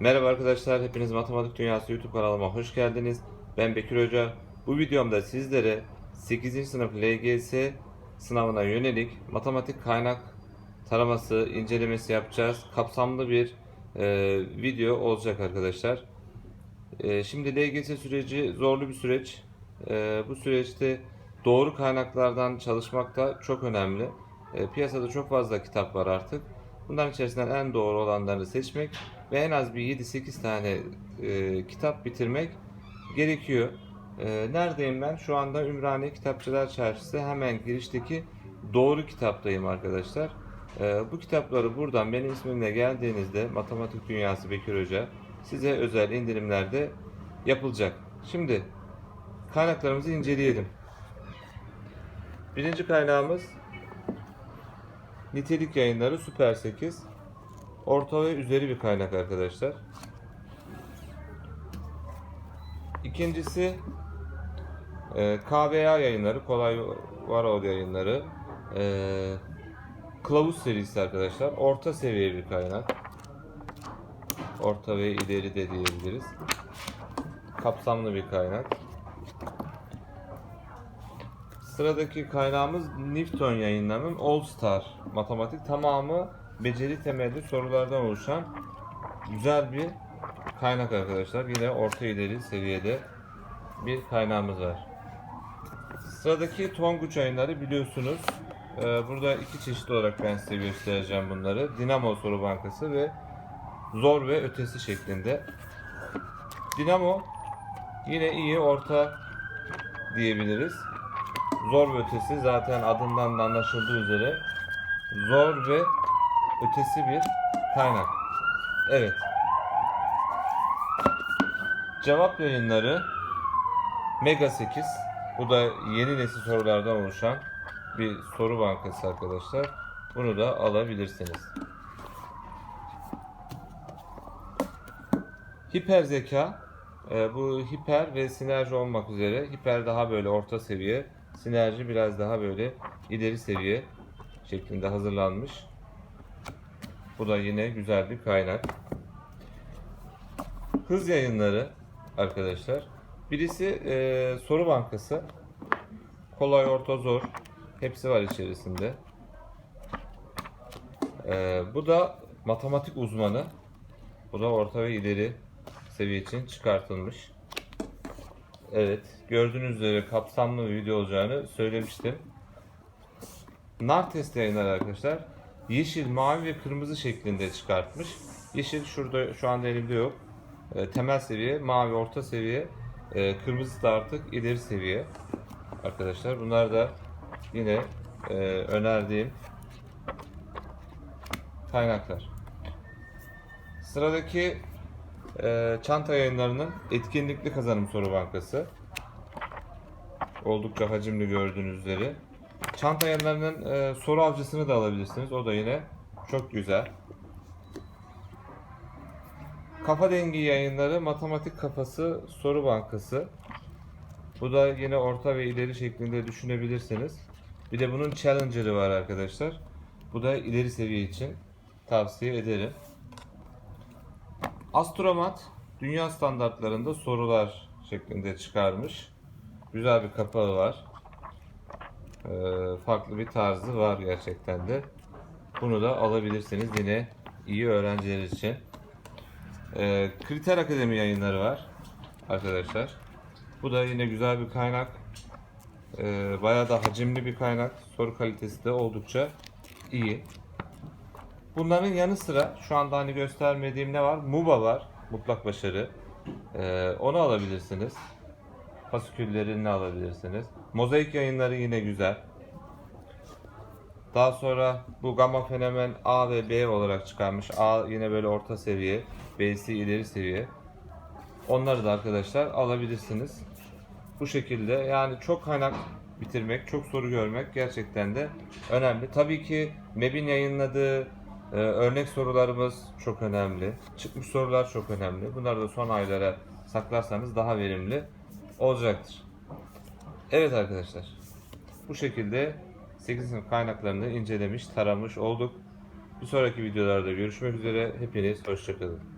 Merhaba arkadaşlar, hepiniz Matematik Dünyası YouTube kanalıma hoş geldiniz. Ben Bekir Hoca. Bu videomda sizlere 8. sınıf LGS sınavına yönelik matematik kaynak taraması, incelemesi yapacağız. Kapsamlı bir e, video olacak arkadaşlar. E, şimdi LGS süreci zorlu bir süreç. E, bu süreçte doğru kaynaklardan çalışmak da çok önemli. E, piyasada çok fazla kitap var artık. Bunların içerisinden en doğru olanlarını seçmek ve en az bir 7-8 tane e, kitap bitirmek gerekiyor. E, neredeyim ben? Şu anda Ümraniye Kitapçılar Çarşısı hemen girişteki Doğru kitaptayım arkadaşlar. E, bu kitapları buradan benim ismimle geldiğinizde Matematik Dünyası Bekir Hoca size özel indirimlerde yapılacak. Şimdi kaynaklarımızı inceleyelim. Birinci kaynağımız Nitelik Yayınları Süper 8. Orta ve üzeri bir kaynak arkadaşlar. İkincisi e, KVA yayınları, Kolay Varol yayınları. E, Kılavuz serisi arkadaşlar. Orta seviye bir kaynak. Orta ve ileri de diyebiliriz. Kapsamlı bir kaynak. Sıradaki kaynağımız Newton yayınlarının All Star matematik tamamı beceri temelli sorulardan oluşan güzel bir kaynak arkadaşlar. Yine orta ileri seviyede bir kaynağımız var. Sıradaki Tonguç yayınları biliyorsunuz. Ee, burada iki çeşit olarak ben size göstereceğim bunları. Dinamo Soru Bankası ve Zor ve Ötesi şeklinde. Dinamo yine iyi orta diyebiliriz. Zor ve ötesi zaten adından da anlaşıldığı üzere zor ve ötesi bir kaynak. Evet. Cevap yayınları Mega 8. Bu da yeni nesil sorulardan oluşan bir soru bankası arkadaşlar. Bunu da alabilirsiniz. Hiper zeka e, bu hiper ve sinerji olmak üzere hiper daha böyle orta seviye sinerji biraz daha böyle ileri seviye şeklinde hazırlanmış. Bu da yine güzel bir kaynak. Hız yayınları arkadaşlar. Birisi e, soru bankası. Kolay, orta, zor. Hepsi var içerisinde. E, bu da matematik uzmanı. Bu da orta ve ileri seviye için çıkartılmış. Evet, gördüğünüz üzere kapsamlı bir video olacağını söylemiştim. Nar test yayınları arkadaşlar. Yeşil, mavi ve kırmızı şeklinde çıkartmış. Yeşil şurada şu anda elimde yok. E, temel seviye, mavi orta seviye, e, kırmızı da artık ileri seviye. Arkadaşlar bunlar da yine e, önerdiğim kaynaklar. Sıradaki e, çanta yayınlarının etkinlikli kazanım soru bankası. Oldukça hacimli gördüğünüz üzere. Çanta yayınlarının e, soru avcısını da alabilirsiniz. O da yine çok güzel. Kafa Dengi yayınları Matematik Kafası Soru Bankası. Bu da yine orta ve ileri şeklinde düşünebilirsiniz. Bir de bunun Challenger'ı var arkadaşlar. Bu da ileri seviye için tavsiye ederim. Astromat dünya standartlarında sorular şeklinde çıkarmış. Güzel bir kapağı var. Ee, farklı bir tarzı var gerçekten de. Bunu da alabilirsiniz yine iyi öğrenciler için. Ee, Kriter Akademi yayınları var arkadaşlar. Bu da yine güzel bir kaynak. Ee, bayağı da hacimli bir kaynak. Soru kalitesi de oldukça iyi. Bunların yanı sıra şu anda hani göstermediğim ne var? MUBA var. Mutlak başarı. Onu alabilirsiniz. Fasiküllerini alabilirsiniz. Mozaik yayınları yine güzel. Daha sonra bu gamma fenomen A ve B olarak çıkarmış. A yine böyle orta seviye, B'si ileri seviye. Onları da arkadaşlar alabilirsiniz. Bu şekilde yani çok kaynak bitirmek, çok soru görmek gerçekten de önemli. Tabii ki MEB'in yayınladığı e, örnek sorularımız çok önemli. Çıkmış sorular çok önemli. Bunları da son aylara saklarsanız daha verimli olacaktır. Evet arkadaşlar. Bu şekilde 8 sınıf kaynaklarını incelemiş, taramış olduk. Bir sonraki videolarda görüşmek üzere. Hepiniz hoşçakalın.